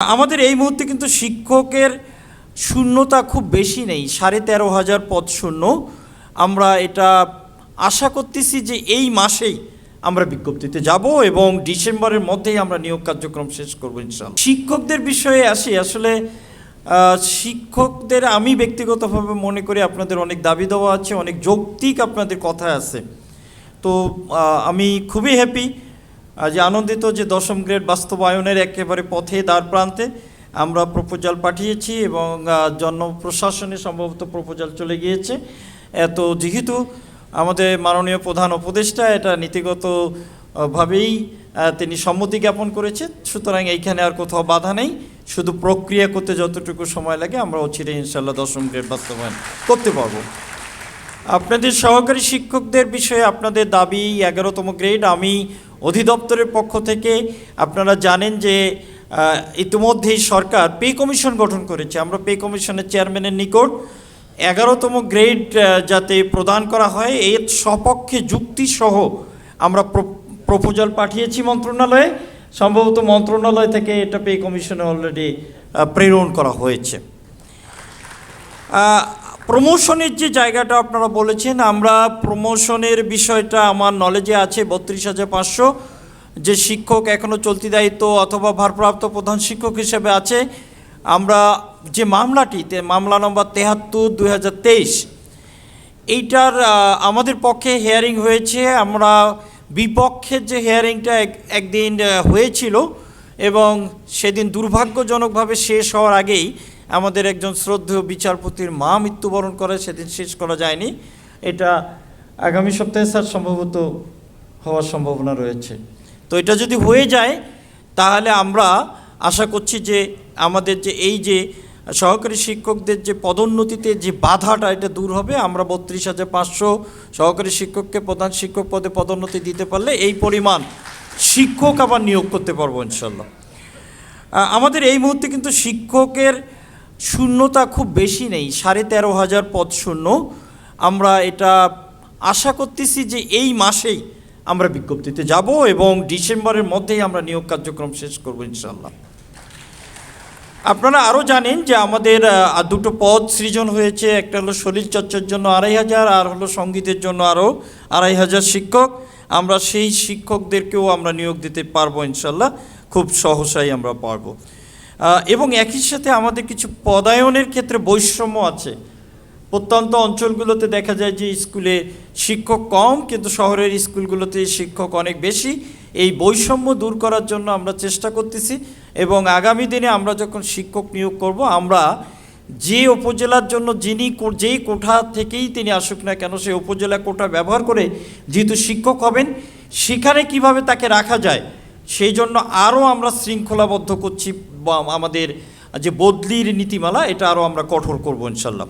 আমাদের এই মুহূর্তে কিন্তু শিক্ষকের শূন্যতা খুব বেশি নেই, সাড়ে তেরো হাজার পদ শূন্য। আমরা এটা আশা করতেছি যে এই মাসেই আমরা বিজ্ঞপ্তিতে যাব এবং ডিসেম্বরের মধ্যেই আমরা নিয়োগ কার্যক্রম শেষ করব ইনশাল্লাহ শিক্ষকদের বিষয়ে আসি, আসলে শিক্ষকদের আমি ব্যক্তিগতভাবে মনে করি আপনাদের অনেক দাবি দেওয়া আছে, অনেক যৌক্তিক আপনাদের কথা আছে। তো আমি খুবই হ্যাপি যে আনন্দিত যে দশম গ্রেড বাস্তবায়নের একেবারে পথে দ্বার প্রান্তে আমরা প্রপোজাল পাঠিয়েছি এবং জন্ম প্রশাসনে সম্ভবত প্রপোজাল চলে গিয়েছে। এত যেহেতু আমাদের মাননীয় প্রধান উপদেষ্টা এটা নীতিগত আহ, ভাবেই তিনি সম্মতি জ্ঞাপন করেছেন সুতরাং এইখানে আর কোথাও বাধা নেই। শুধু প্রক্রিয়া করতে যতটুকু সময় লাগে আমরা অচিরে ইনশাল্লাহ দশম গ্রেড বাস্তবায়ন করতে পারব। আপনাদের সহকারী শিক্ষকদের বিষয়ে আপনাদের দাবি এগারোতম গ্রেড। আমি অধিদপ্তরের পক্ষ থেকে আপনারা জানেন যে ইতিমধ্যেই সরকার পে কমিশন গঠন করেছে। আমরা পে কমিশনের চেয়ারম্যানের নিকট এগারোতম গ্রেড যাতে প্রদান করা হয়, এর সপক্ষে যুক্তিসহ আমরা প্রপোজাল পাঠিয়েছি মন্ত্রণালয়ে। সম্ভবত মন্ত্রণালয় থেকে এটা পে কমিশনে অলরেডি প্রেরণ করা হয়েছে। প্রমোশনের যে জায়গাটা আপনারা বলেছেন, আমরা প্রমোশনের বিষয়টা আমার নলেজে আছে বত্রিশ হাজার পাঁচশো। যে শিক্ষক এখনও চলতি দায়িত্ব অথবা ভারপ্রাপ্ত প্রধান শিক্ষক হিসেবে আছে, আমরা যে মামলাটিতে মামলা নম্বর তেহাত্তর, দুই হাজার তেইশ, এইটার আমাদের পক্ষে হেয়ারিং হয়েছে। আমরা বিপক্ষের যে হেয়ারিংটা এক- একদিন হয়েছিল এবং সেদিন দুর্ভাগ্যজনকভাবে শেষ হওয়ার আগেই আমাদের একজন শ্রদ্ধেয় বিচারপতির মা মৃত্যুবরণ করে, সেদিন শেষ করা যায়নি। এটা আগামী সপ্তাহে স্যার সম্ভবত হওয়ার সম্ভাবনা রয়েছে। তো এটা যদি হয়ে যায়, তাহলে আমরা আশা করছি যে আমাদের যে এই যে সহকারী শিক্ষকদের যে পদোন্নতিতে যে বাধাটা এটা দূর হবে, আমরা বত্রিশ হাজার পাঁচশো সহকারী শিক্ষককে প্রধান শিক্ষক পদে পদোন্নতি দিতে পারলে এই পরিমাণ শিক্ষক আবার নিয়োগ করতে পারব ইনশাল্লাহ। আমাদের এই মুহূর্তে কিন্তু শিক্ষকের শূন্যতা খুব বেশি নেই, সাড়ে তেরো হাজার পদ শূন্য। আমরা এটা আশা করতেছি যে এই মাসেই আমরা বিজ্ঞপ্তিতে যাব এবং ডিসেম্বরের মধ্যেই আমরা নিয়োগ কার্যক্রম শেষ করব ইনশাল্লাহ আপনারা আরও জানেন যে আমাদের দুটো পদ সৃজন হয়েছে, একটা হলো শরীর চর্চার জন্য আড়াই হাজার, আর হলো সঙ্গীতের জন্য আরও আড়াই হাজার শিক্ষক। আমরা সেই শিক্ষকদেরকেও আমরা নিয়োগ দিতে পারব ইনশাল্লাহ খুব সহসাই আমরা পারব। এবং একই সাথে আমাদের কিছু পদায়নের ক্ষেত্রে বৈষম্য আছে। প্রত্যন্ত অঞ্চলগুলোতে দেখা যায় যে স্কুলে শিক্ষক কম, কিন্তু শহরের স্কুলগুলোতে শিক্ষক অনেক বেশি। এই বৈষম্য দূর করার জন্য আমরা চেষ্টা করতেছি এবং আগামী দিনে আমরা যখন শিক্ষক নিয়োগ করব, আমরা যে উপজেলার জন্য যিনি যেই কোঠা থেকেই তিনি আসুক না কেন, সেই উপজেলা কোঠা ব্যবহার করে যেহেতু শিক্ষক হবেন, সেখানে কীভাবে তাকে রাখা যায়, সেই জন্য আরও আমরা শৃঙ্খলাবদ্ধ করছি। আমাদের যে বদলির নীতিমালা এটা আরও আমরা কঠোর করব ইনশাল্লাহ।